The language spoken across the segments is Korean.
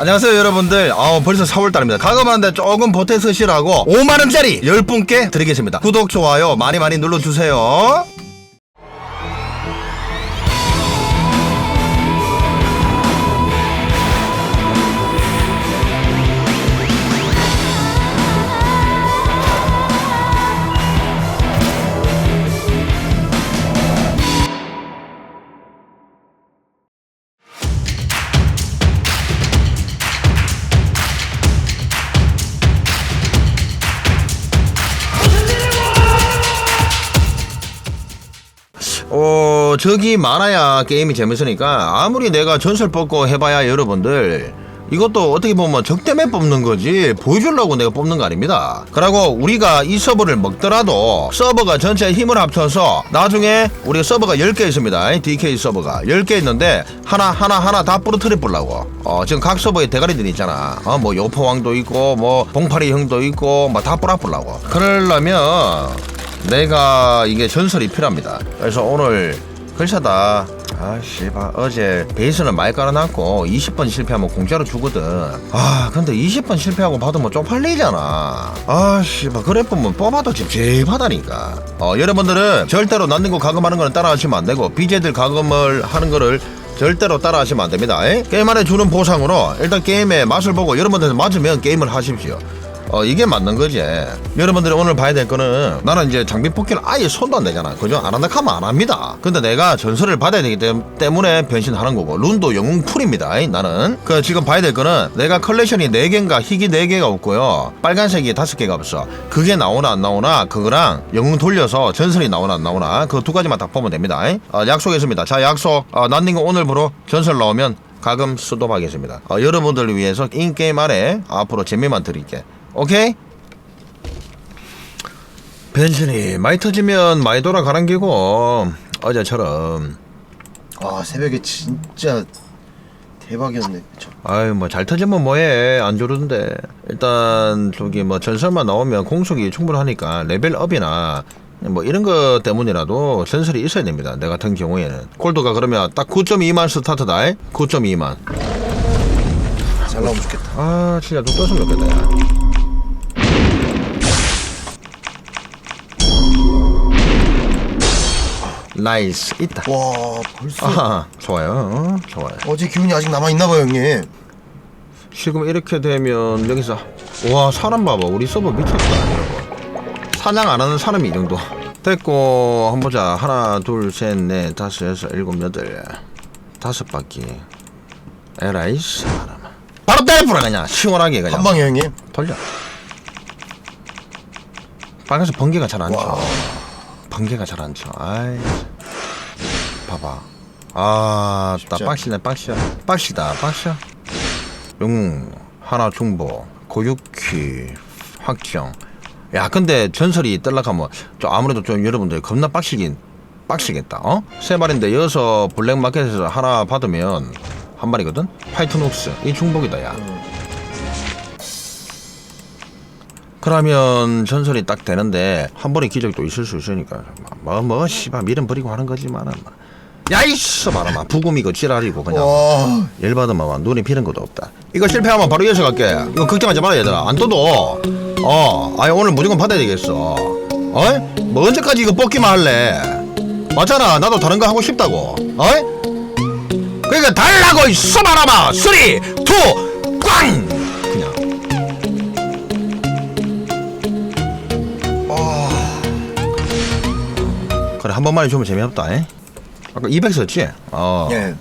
안녕하세요 여러분들. 아 벌써 4월달입니다. 가감하는데 조금 보태 쓰시라고 5만원짜리 10분께 드리겠습니다. 구독 좋아요 많이 많이 눌러주세요 어 저기 많아야 게임이 재밌으니까 아무리 내가 전설 뽑고 해봐야 여러분들 이것도 어떻게 보면 적대매 뽑는 거지 보여주려고 내가 뽑는 거 아닙니다. 그리고 우리가 이 서버를 먹더라도 서버가 전체 힘을 합쳐서 나중에 우리 서버가 10개 있습니다. DK 서버가 10개 있는데 하나 하나 하나 다 부러뜨려 보려고. 어 지금 각 서버에 대가리들이 있잖아. 어 뭐 요포왕도 있고 뭐 봉파리 형도 있고 뭐 다 뿌라 보려고. 그러려면 내가 이게 전설이 필요합니다. 그래서 오늘 글쎄다. 아, 씨발. 어제 베이스는 많이 깔아놨고 20번 실패하면 공짜로 주거든. 아, 근데 20번 실패하고 받으면 쪽팔리잖아. 아, 씨발. 그래 보면 뽑아도 찝찝하다니까. 어, 여러분들은 절대로 난닝고 가금하는 거는 따라하시면 안 되고 BJ들 가금을 하는 거를 절대로 따라하시면 안 됩니다. 에? 게임 안에 주는 보상으로 일단 게임의 맛을 보고 여러분들 맞으면 게임을 하십시오. 어 이게 맞는 거지. 여러분들이 오늘 봐야 될 거는 나는 이제 장비 뽑기를 아예 손도 안 대잖아. 그죠? 안 한다 하면 안 합니다. 근데 내가 전설을 받아야 되기 때- 때문에 변신하는 거고. 룬도 영웅 풀입니다. 이, 나는. 그 지금 봐야 될 거는 내가 컬렉션이 4개인가 희귀 4개가 없고요. 빨간색이 5개가 없어. 그게 나오나 안 나오나 그거랑 영웅 돌려서 전설이 나오나 안 나오나 그 두 가지만 딱 보면 됩니다. 이. 어, 약속했습니다. 자 약속. 어, 난닝고 오늘부로 전설 나오면 가금 수도하겠습니다. 어, 여러분들을 위해서 인게임 안에 앞으로 재미만 드릴게 오케이? 벤신이 많이 터지면 많이 돌아가는 기고 어제처럼. 와 새벽에 진짜 대박이었네. 저. 아유 뭐 잘 터지면 뭐해. 안 조르는데. 일단 저기 뭐 전설만 나오면 공속이 충분하니까 레벨업이나 뭐 이런 거 때문이라도 전설이 있어야 됩니다. 내 같은 경우에는. 골드가 그러면 딱 9.2만 스타트다 9.2만. 잘 나오면 좋겠다. 아 진짜 좀 떴으면 좋겠다 야 나이스 있다. 와 벌써? 아하 좋아요. 어, 좋아요. 어제 기운이 아직 남아있나봐요 형님. 지금 이렇게 되면 여기서 와 사람 봐봐. 우리 서버 미쳤다 이러고 사냥 안 하는 사람이 이 정도. 됐고 한번 보자. 하나 둘 셋 넷 다섯 여섯 일곱 여덟 다섯 바퀴. 에라이 사람 바로 때려부라 그냥 시원하게 그냥. 한 방에 형님? 돌려. 빨간색 번개가 잘안 쳐. 와. 번개가 잘 안 쳐. 아이. 봐봐. 아, 나. 빡시네, 빡시야. 빡시다, 빡시야. 영웅, 하나 중보, 고육키, 확정. 야, 근데 전설이 뜰락하면 좀 아무래도 좀 여러분들 겁나 빡시긴 빡시겠다. 어? 세 마리인데 여기서 블랙마켓에서 하나 받으면 한 마리거든? 파이트녹스. 이 중복이다, 야. 그러면 전설이 딱 되는데 한 번의 기적도 있을 수 있으니까. 뭐뭐 씨발 미련 버리고 하는 거지만은 뭐. 야이씨 봐라마. 부금이고 지랄이고 그냥. 와. 열 받으면 막 눈이 피는 것도 없다. 이거 실패하면 바로 이어서 갈게. 이거 걱정하지 마라 얘들아. 안 떠도 어. 아니 오늘 무조건 받아야 되겠어. 어이? 뭐 언제까지 이거 뽑기만 할래? 맞잖아. 나도 다른 거 하고 싶다고. 어이? 그러니까 달라고 있어 봐라마. 쓰리 투꽝 한 번만에 주면 재미없다 에? 아까 200 썼지? 어 예.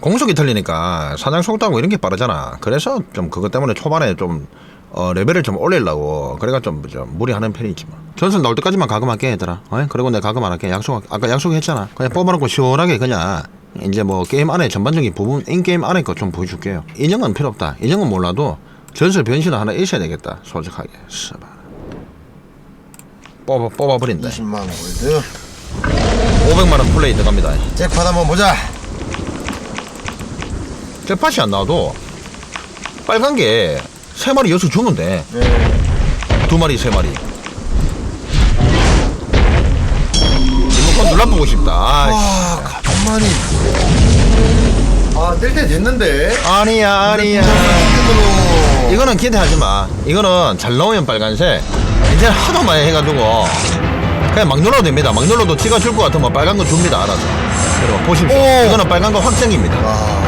공속이 틀리니까 사냥 속도하고 이런 게 빠르잖아. 그래서 좀 그것 때문에 초반에 좀 어, 레벨을 좀 올리려고 그래가 좀, 좀 무리하는 편이지 뭐. 전설 나올 때까지만 가금할게 얘들아. 어? 그리고 내가 가금 안 할게. 약속 아까 약속했잖아. 그냥 뽑아놓고 시원하게 그냥 이제 뭐 게임 안에 전반적인 부분 인 게임 안에 거 좀 보여줄게요. 인형은 필요 없다. 인형은 몰라도 전설 변신은 하나 있어야 되겠다. 솔직하게. 스바. 뽑아 뽑아버린다. 20만 골드 500만 원 플레이 들어갑니다. 잭팟 한번 보자. 잭팟이 안 나와도 빨간 게세 마리 여섯 주는데. 네. 두 마리 세 마리. 리모컨 눌러보고 싶다. 와 가만히 아, 뜰때 됐는데. 아니야 아니야. 이거 이거는 기대하지 마. 이거는 잘 나오면 빨간색. 이제 하도 많이 해가지고 그냥 막 눌러도 됩니다. 막 눌러도 지가 줄 것 같으면 빨간 거 줍니다 알아서. 그리고 보십시오. 오. 이거는 빨간 거 확정입니다. 아,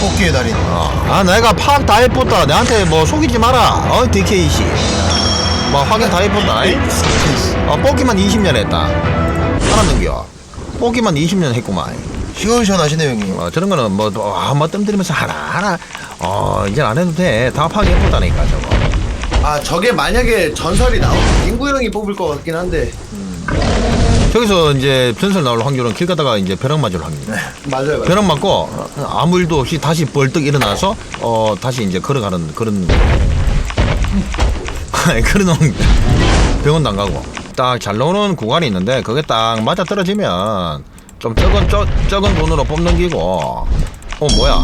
꽃게의 달인. 아 내가 파악 다 해봤다. 내한테 뭐 속이지 마라. 어 DKC 뭐 확인 다 해봤다. 이. 어 뽑기만 20년 했다. 알았는겨. 뽑기만 20년 했구만. 시원시원하시네요, 형님. 어, 저런 거는 뭐, 또, 아, 뭐, 뜸들이면서 하나, 하나, 어, 이제 안 해도 돼. 다 파악해보다니까, 저거. 아, 저게 만약에 전설이 나오면 인구 형이 뽑을 것 같긴 한데. 저기서 이제 전설 나올 확률은 길 가다가 이제 벼락 맞을 확률. 맞아요, 맞아요. 벼락 맞고, 어, 아무 일도 없이 다시 벌떡 일어나서, 어, 다시 이제 걸어가는 그런, 그런 병원도 안 가고. 딱 잘 나오는 구간이 있는데, 그게 딱 맞아 떨어지면, 좀 적은, 적, 적은 돈으로 뽑는 기고, 어, 뭐야.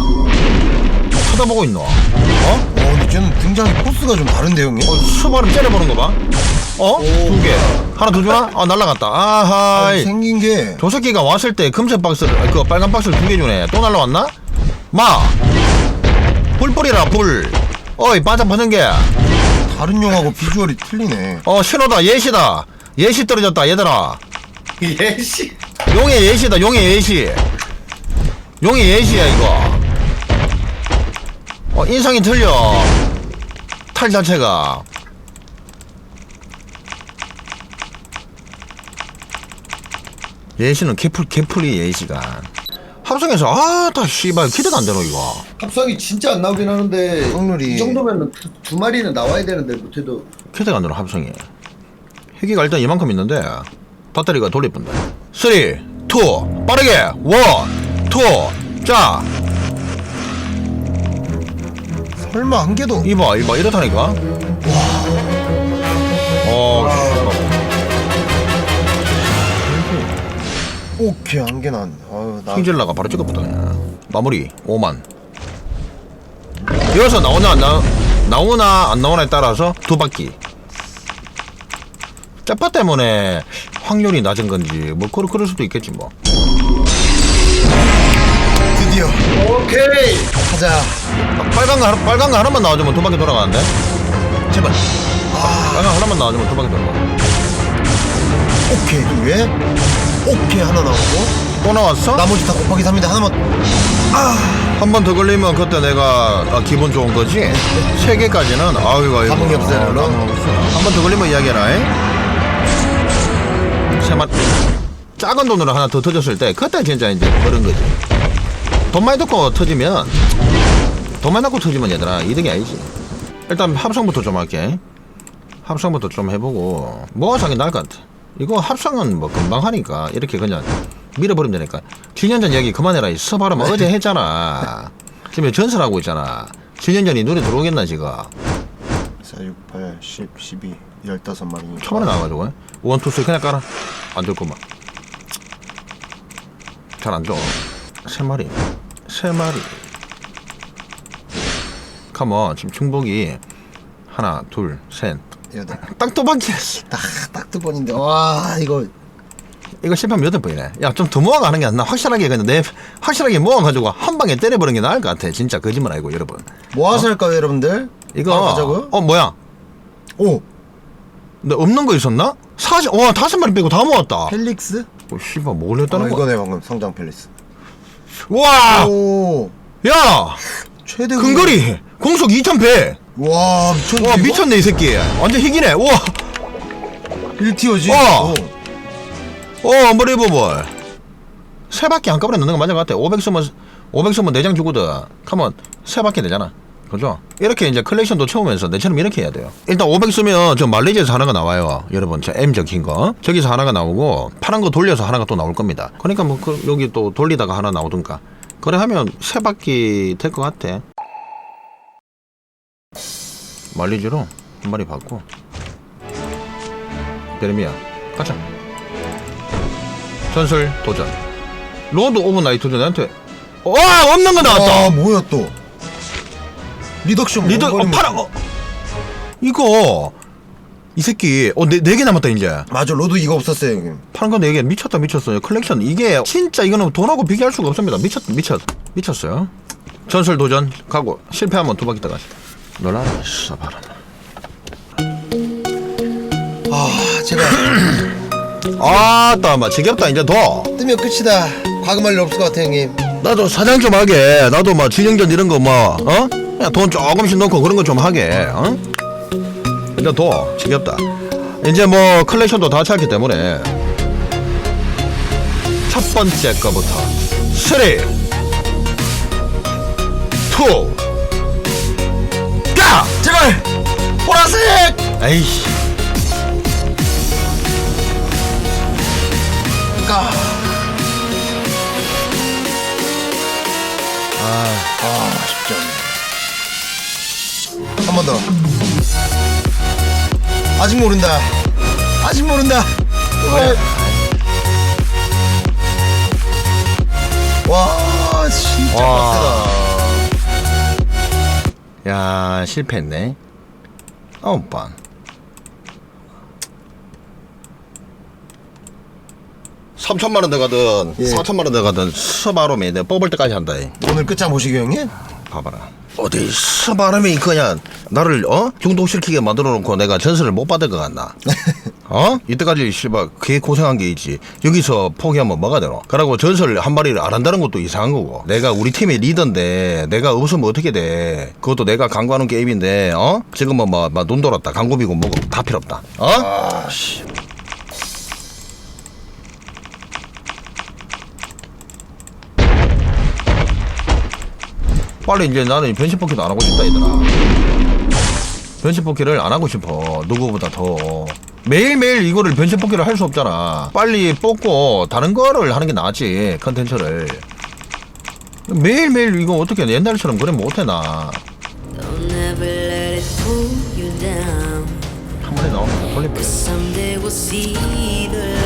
쳐다보고 있노? 어? 쟤는 등장이 포스가 좀 다른데, 형님? 어, 수발을 째려보는 거 봐. 어? 두 개. 하나 더 주나? 아, 날라갔다. 아하. 아니, 생긴 게. 저 새끼가 왔을 때 금색 박스를, 아, 그 빨간 박스를 두 개 주네. 또 날라왔나? 마! 불 뿌리라, 불. 어이, 반짝반짝 게. 다른 용하고 비주얼이 틀리네. 어, 신호다, 예시다. 예시 떨어졌다, 얘들아. 예, 씨. 용의 예시다, 용의 예시. 용의 예시야, 이거. 어, 인상이 틀려. 탈 자체가. 예시는 개풀, 개풀이 예시가. 합성해서, 아, 다 씨발, 기대가 안 되노, 이거. 합성이 진짜 안 나오긴 하는데. 확률이- 이 정도면 두, 두 마리는 나와야 되는데, 못해도. 기대가 안 되노, 합성이. 회기가 일단 이만큼 있는데, 배터리가 돌릴 뿐다. 3, 2, 빠르게, 1, 2, 자, 설마 한 개도. 이봐 이봐 이렇다니까 어 오케이, 한개 나왔네. 아유, 나. 킹질라가 바로 찍어보다 그냥 마무리 5만 이어서 나오나 안 나, 나오나 안 나오나에 따라서 두 바퀴 짜파 때문에 확률이 낮은 건지 뭐 그럴, 그럴 수도 있겠지 뭐 드디어. 오케이! 가자. 빨간 거 하나, 빨간 거 하나만 나와주면 두 바퀴 돌아가는데 제발 빨간 거 하나만 나와주면 두 바퀴 돌아가 오케이, 두 개. 오케이, 하나 나오고. 또 나왔어? 나머지 다 곱하기 3인데 하나만. 한번 더 걸리면 그때 내가 아, 기분 좋은 거지 세 개까지는 아이고 아이고 감흥이 없어요, 별로? 한번 더 걸리면 이야기해라 세만 작은 돈으로 하나 더 터졌을 때 그때 진짜 이제 그런 거지 돈 많이 넣고 터지면 돈 많이 넣고 터지면 얘들아 이득이 아니지. 일단 합성부터 좀 할게. 합성부터 좀 해보고 뭐가 사기 나을 것 같아? 이거 합성은 뭐 금방 하니까 이렇게 그냥 밀어버리면 되니까. 7년 전 얘기 그만해라 이 서바람 어제 했잖아. 지금 전설하고 있잖아. 7년 전이 눈에 들어오겠나 지금 4, 6, 8, 10, 12, 15마리. 초반에 나와가지고. 원, 투, 쓰리 그냥 깔아. 안될 거만 잘 안 줘. 세 마리 세 마리 컴온 지금 중복이 하나 둘셋딱 여덟. 두 번째였어 딱, 딱두 번인데. 와, 이거. 이거 실패하면 여덟 번이네 야 좀 더 모아가는 게 낫나 확실하게 그냥 내 확실하게 모아가지고 한 방에 때려버리는 게 나을 것 같아 진짜 거짓말 아니고 여러분 뭐 하서 할까요, 여러분들? 이거 바로 가자고요? 어 뭐야 오, 너 없는 거 있었나? 사실 와 다섯 마리 빼고 다 모았다 펠릭스? 어, 씨발 뭘 아, 했다는 거야 이거네, 방금 성장 펠릭스. 와 오, 야! 최대. 근거리! 공속 2100! 와, 미쳤네. 와, 이거? 미쳤네, 이 새끼. 완전 희귀네. 와! 1티어지? 어. 어, 언버리버블. 세 바퀴 한꺼번에 넣는 거 맞은 것 같아. 500 쓰면, 500 쓰면 4장 주거든. 가면 세 바퀴 되잖아. 그죠? 이렇게 이제 컬렉션도 채우면서 내처럼 이렇게 해야 돼요. 일단 500 쓰면 저 말레이시아에서 하나가 나와요. 여러분, 저 M 적힌 거. 저기서 하나가 나오고, 파란 거 돌려서 하나가 또 나올 겁니다. 그러니까 뭐, 그, 여기 또 돌리다가 하나 나오든가. 그래 하면 세 바퀴 될 것 같아. 말리지로 한 마리 받고. 베르미야, 가자. 전설 도전. 로드 오브 나이트도 나한테 와 없는 거 나왔다. 와, 뭐야 또? 리덕션. 리더 어, 원거리 파라 어. 이거 이 새끼 어네 네개 남았다 이제. 맞아 로드 이거 없었어요 형님. 파는 거 4개. 미쳤다 미쳤어요. 컬렉션. 이게 진짜 이거는 돈하고 비교할 수가 없습니다. 미쳤 미쳤 미쳤어요. 전설 도전 가고 실패하면 두 바퀴 따가 놀라라 써봐라 아 제발 아따 마 지겹다 이제 더. 뜨면 끝이다. 과금할 일 없을 것 같아 형님. 나도 사장 좀 하게. 나도 막 진영전 이런 거뭐 어? 돈 조금씩 넣고 그런 거 좀 하게 어? 이제 더 지겹다 이제 뭐 컬렉션도 다 찼기 때문에 첫 번째 거부터 3 2 가! 제발 보라색 에이씨 가. 번 더. 아직 모른다. 아직 모른다. 와 진짜 와. 빡세다. 야 실패했네. 아홉 번 삼천만원 들어가든 예. 사천만원 들어가든 스바롬이 내가 뽑을 때까지 한다 이. 오늘 끝장 보시게 형님 봐봐라 어디 스바롬이 그냥 나를 어? 중독시키게 만들어 놓고 내가 전설을 못 받을 것 같나 어? 이때까지 씨발 개 고생한 게 있지 여기서 포기하면 뭐가 되노 그러고 전설 한 마리를 안 한다는 것도 이상한 거고 내가 우리 팀의 리더인데 내가 없으면 어떻게 돼 그것도 내가 강구하는 게임인데 어? 지금은 뭐, 뭐, 눈 돌았다 강구비고 뭐고 다 필요 없다 어? 아 씨. 빨리 이제 나는 변신 뽑기도 안 하고 싶다 얘들아. 변신 뽑기를 안 하고 싶어 누구보다 더. 매일매일 이거를 변신 뽑기를 할수 없잖아. 빨리 뽑고 다른 거를 하는 게 낫지 컨텐츠를. 매일매일 이거 어떻게 옛날처럼 그래? 못해 나한 you down. 번에 나오면 거야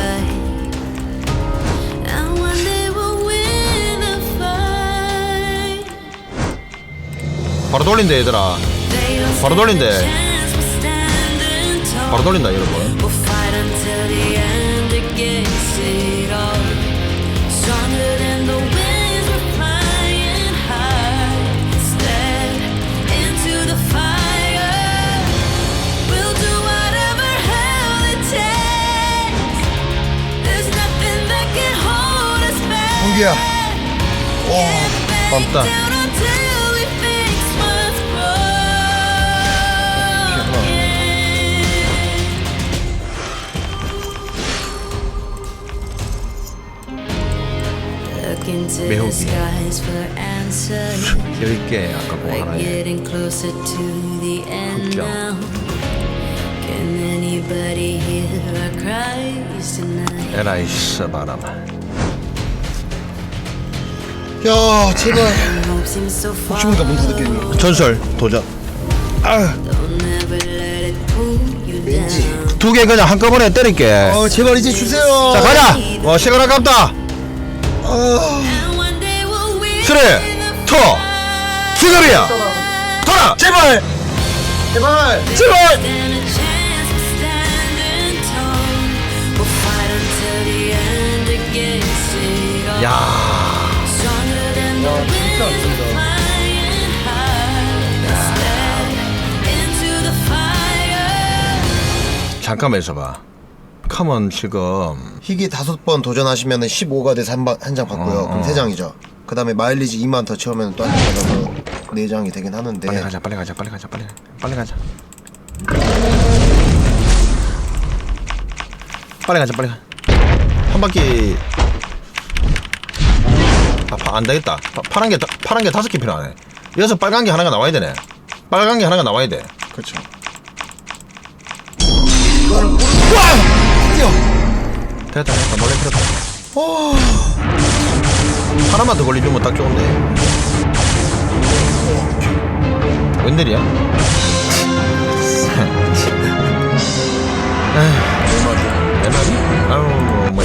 바로 돌린대 얘들아 바로 돌린대. 바로 돌린다 여러분 the end against answers. 여유있게 아까 뭐 하나 tonight? 에라이 스바람 야 제발. 혹시 모르니까 문 닫을게 형님 전설 도전 아, 왠지. down. 두개 그냥 한꺼번에 때릴게 어 제발 이제 주세요 자 가자 어 시간 아깝다 아, the 투 지금이야 돌아 제발 제발 제발. 야 into the fire. 잠깐만 있어봐 카먼 지금 희귀 다섯 번 도전하시면 15가 돼서 한장 받고요. 어, 그럼 어. 세 장이죠. 그 다음에 마일리지 2만 더 채우면 또 한 장 받아서 네 장이 되긴 하는데. 빨리 가자 빨리 가자 빨리 가자 빨리. 빨리 가자. 빨리 가자 빨리 가한 바퀴. 아, 파- 안 되겠다. 파, 파란 게 다- 파란 게 다섯 개 필요하네. 여기서 빨간 게 하나가 나와야 되네. 빨간 게 하나가 나와야 돼. 그렇죠 됐다 됐다 몰래 풀었다 하나만 더 걸리주면 딱 좋은데 웬일이야? 내 말이? 아우 뭐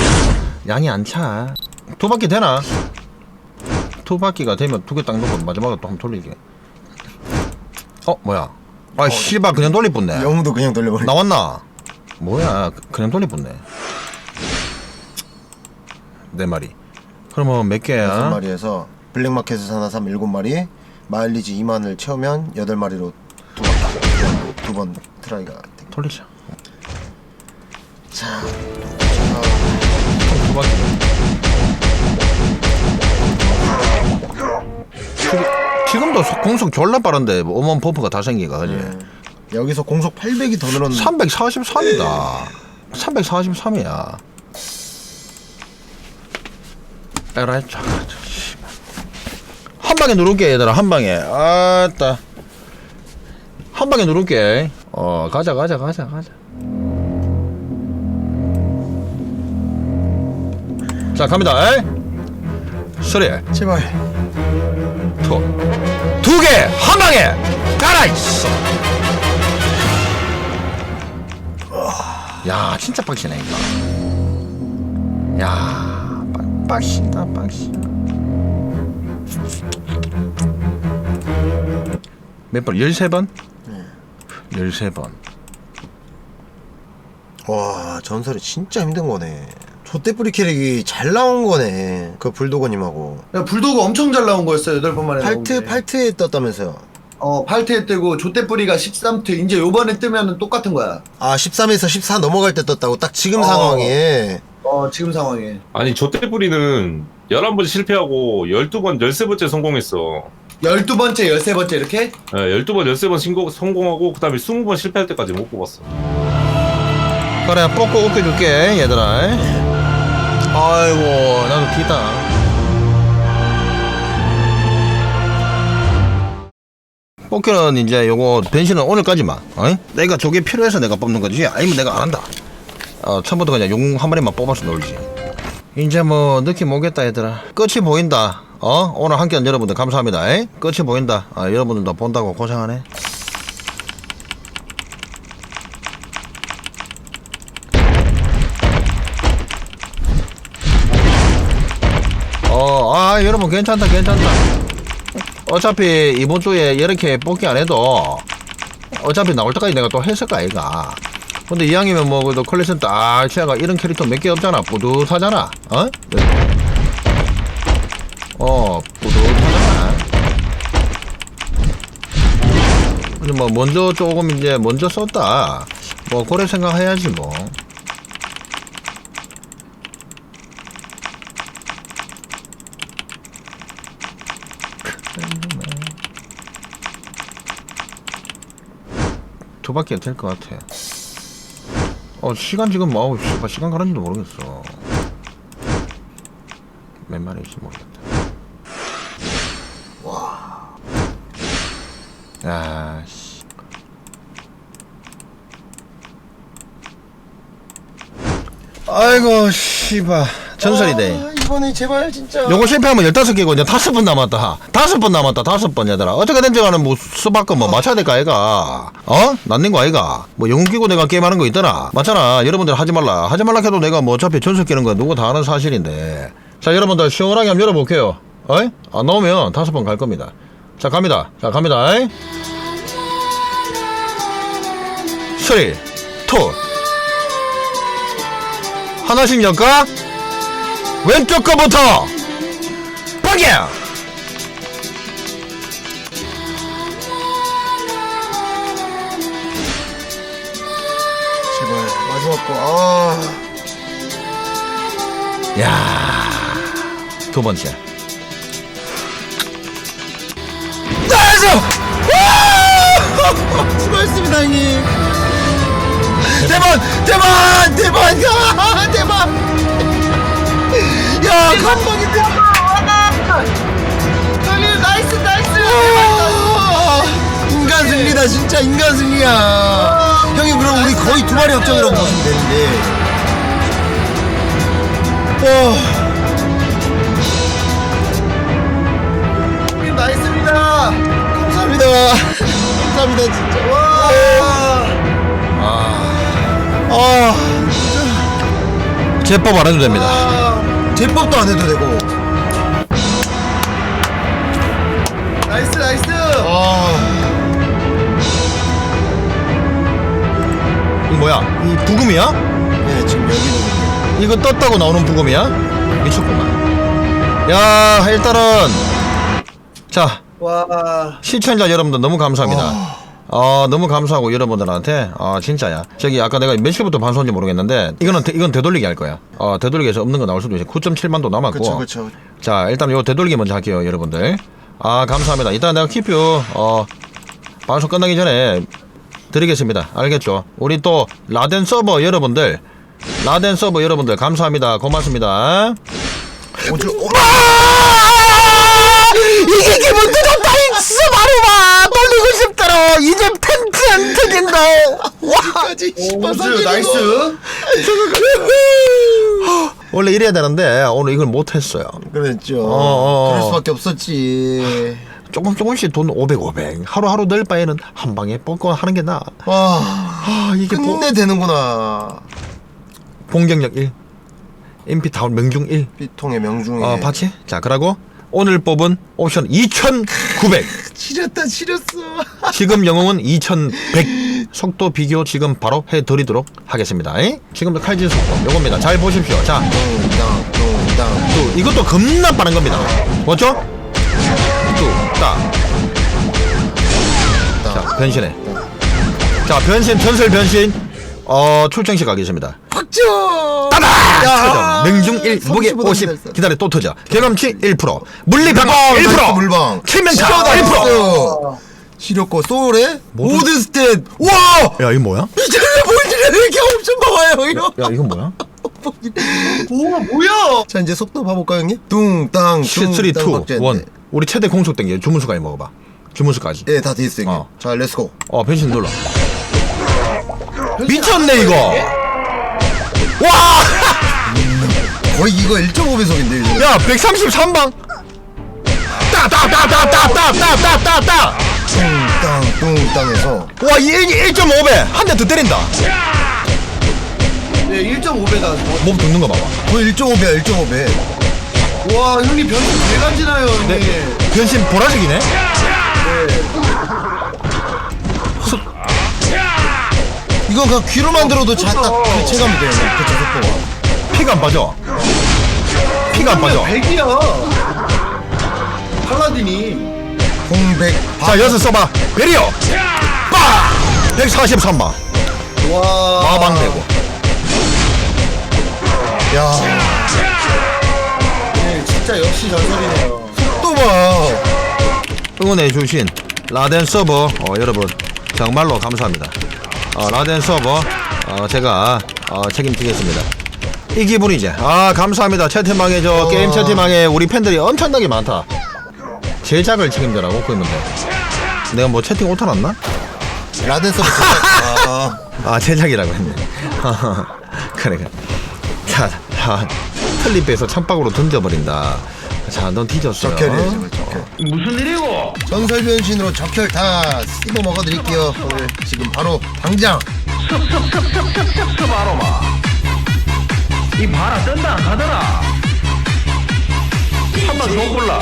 양이 안 차. 두 바퀴 되나? 두 바퀴가 되면 두 개딱 놓고 마지막에 또 한 번 돌리게. 어 뭐야? 아 씨발 그냥 돌릴 뻔네. 영웅도 그냥 돌려버려 나왔나? 뭐야 그냥 돌려붙네 네 마리 그러면 몇 개야? 마리에서 블랙마켓에서 하나 사면 일곱 마리 마일리지 2만을 채우면 여덟 마리로 두 번 트라이가 됩니다. 돌리자 자, 두 바퀴 지금- 지금도 속- 공속 졸라 빠른데 어먼 버프가 다 생기가 그지? 네. 여기서 공속 800이 더 늘었는데. 343이다. 343이야. 에라이. 한 방에 누를게 얘들아 한 방에. 아따. 한 방에 누를게. 어 가자 가자 가자 가자. 자 갑니다. 에이. 쓰리. 제발. 두두개 한 방에. 가라 있어 야 진짜 빡치네 이거. 야 빡, 빡신다 빡시. 몇 번? 13번? 네. 13번. 와 전설이 진짜 힘든 거네. 좆대뿌리 캐릭이 잘 나온 거네 그 불도거님하고. 야, 불도그 엄청 잘 나온 거였어 8번 만에 나온 팔트 게. 팔트에 떴다면서요 어 8트에 뜨고 조태뿌리가 13트 이제 요번에 뜨면은 똑같은 거야. 아 13에서 14 넘어갈 때 떴다고? 딱 지금 어. 상황에? 어 지금 상황에. 아니 조태뿌리는 11번 실패하고 12번 13번째 성공했어. 12번째 13번째 이렇게? 예, 12번 13번 신고, 성공하고 그 다음에 20번 실패할 때까지 못 뽑았어. 그래 뽑고 웃겨줄게 얘들아. 아이고 나도 기다 뽑기는 이제 요거 변신은 오늘까지만 어이? 내가 저게 필요해서 내가 뽑는 거지. 아니면 내가 안 한다. 어, 처음부터 그냥 용 한 마리만 뽑아서 놀지. 이제 뭐 느낌 오겠다 얘들아. 끝이 보인다. 어? 오늘 함께한 여러분들 감사합니다. 에? 끝이 보인다. 아, 여러분들도 본다고 고생하네. 어, 아, 여러분 괜찮다, 괜찮다. 어차피 이번 주에 이렇게 뽑기 안 해도 어차피 나올 때까지 내가 또 했을 거 아이가. 근데 이왕이면 뭐 그래도 컬렉션 딱 취해가 이런 캐릭터 몇 개 없잖아. 뿌듯하잖아. 어? 네. 어, 뿌듯하잖아. 근데 뭐 먼저 조금 이제 먼저 썼다. 뭐 그래 생각해야지 뭐. 두 바퀴 될것 같아. 어 시간 지금 아우 씨발 시간 가는지도 모르겠어. 몇 마리일지 모르겠다. 와. 야 씨. 아이고 씨발 전설이네. 아, 이번에 제발 진짜 요거 실패하면 15개고 이제 다섯 번 남았다. 다섯 번 남았다. 다섯 번 얘들아. 어떻게 된지 간에 뭐 수박거 뭐 맞춰야 될까 아이가. 어? 낫는 거 아이가. 뭐 영웅 끼고 내가 게임하는 거 있더라. 맞잖아. 여러분들 하지 말라. 하지 말라 해도 내가 뭐 어차피 전설 끼는 거 누구 다 아는 사실인데. 자 여러분들 시원하게 한번 열어볼게요. 어이? 안 나오면 다섯 번 갈 겁니다. 자 갑니다. 자 갑니다. 어이? 3, 2 하나씩 열까? 왼쪽 거부터 빵이 마지막 거아. 야두 번째. 나이스! 수고했습니다 형님. 대박 대박 대박 야 대박. 야 감동인데 형님 나이스 나이스. 인간 승리다 진짜 인간 승리야 형님 그럼 우리 거의 두 마리 역전이라고 보시면 되는데. 와 형님 나이스입니다. 감사합니다. 감사합니다 진짜. 와. 아, 제법 안 해도 됩니다. 아, 제법도 안 해도 되고. 나이스 나이스. 아 이 뭐야 이 부금이야? 네 지금 여기는 이거 떴다고 나오는 부금이야? 미쳤구만. 야, 일단은 자 와. 시청자 여러분들 너무 감사합니다. 어, 너무 감사하고 여러분들한테 어, 진짜야. 저기 아까 내가 몇 시부터 방송인지 모르겠는데 이거는 되, 이건 되돌리기 할 거야. 어, 되돌리기에서 없는 거 나올 수도 있어. 9.7만도 남았고. 그쵸 그쵸 자, 일단 이거 되돌리기 먼저 할게요, 여러분들. 아, 감사합니다. 이따 내가 키표 어 방송 끝나기 전에 드리겠습니다. 알겠죠? 우리 또 라덴 서버 여러분들, 라덴 서버 여러분들 감사합니다. 고맙습니다. 오주 오, 이게 기분 좋다 익스 바로마 돌리고 싶더라 이제 텐트 안 터진다 까지 오즈 나이스. 원래 이래야 되는데 오늘 이걸 못했어요 그랬죠 어, 어. 그럴 수밖에 없었지 조금 조금씩 돈 500, 500 하루하루 늘 바에는 한 방에 뻗고 하는 게 나아 와. 아 이게 보, 끝내 되는구나. 공격력 1 MP 다운 명중 1 피통의 명중에. 어, 봤지? 자 그러고 오늘 뽑은 옵션 2900 지렸다 지렸어. 지금 영웅은 2100 속도 비교 지금 바로 해드리도록 하겠습니다. 에? 지금도 칼질 속도. 요겁니다. 잘 보십시오. 자. 또 이것도 겁나 빠른 겁니다. 맞죠? 뚝딱 자 변신해. 자 변신 전설 변신. 어 출정식 가겠습니다. 박죠 터져 명중 1 무게 30보다 50 기다렸어. 기다려 또 터져. 경험치 1% 물리 물방, 방어 나이스 1% 물방. 치명타 나이스 1% 시렸고 소울에 모든- 스탯 와! 야 이거 뭐야? 이제 보여주려 이렇게 엄청 봐봐요 이거? 야 이건 뭐야? 우와 뭐야? 자 이제 속도 봐볼까 형님? 뚱땅 시3 2 뚱땅 1 우리 최대 공속 땡겨. 주문수까지 먹어봐. 주문수까지. 예 다 돼있어 형님. 어. 자 렛츠고 어 변신 눌러. 미쳤네 이거. 와! 거의 이거 1.5배속인데 이거? 야 133방. 따따따따따따따따따 뚱땅 뚱땅해서. 와 1, 1.5배. 한 대 더 때린다. 네 1.5배다. 몸 둥는 거 봐봐. 거의 1.5배야 1.5배 와 형님 변신 대간지나요 형님. 네. 변신 보라색이네? 이거 그냥 귀로만 들어도 자딱 그 체감이 돼요 형님. 그쵸 속도가. 피가 안 빠져. 피가 안 빠져. 100이야. 팔라딘이. 공백. 자 여기서 써봐. 베리어 빠 143방 와. 마방되고. 야. 네, 진짜 역시 전설이네요. 속도봐 응원해 주신 라덴 서버 어, 여러분 정말로 감사합니다. 어, 라덴 서버 어, 제가 어, 책임지겠습니다. 이 기분이지. 아 감사합니다. 채팅방에 저 어. 게임 채팅방에 우리 팬들이 엄청나게 많다. 제작을 책임져라고 그랬는데 내가 뭐 채팅 오타 났나? 라덴 서브 아 아 제작이라고 했네. 그래. 자, 자 틀립에서 찬박으로 던져버린다. 자, 넌 뒤졌어. 적혈이에요 적혈 무슨 일이고? 전설 변신으로 적혈 다 씹어 먹어드릴게요 오늘 지금 바로 당장 습습습습습습습 바로마. 이 바라 뜬다 안 가더라. 한번 더 골라.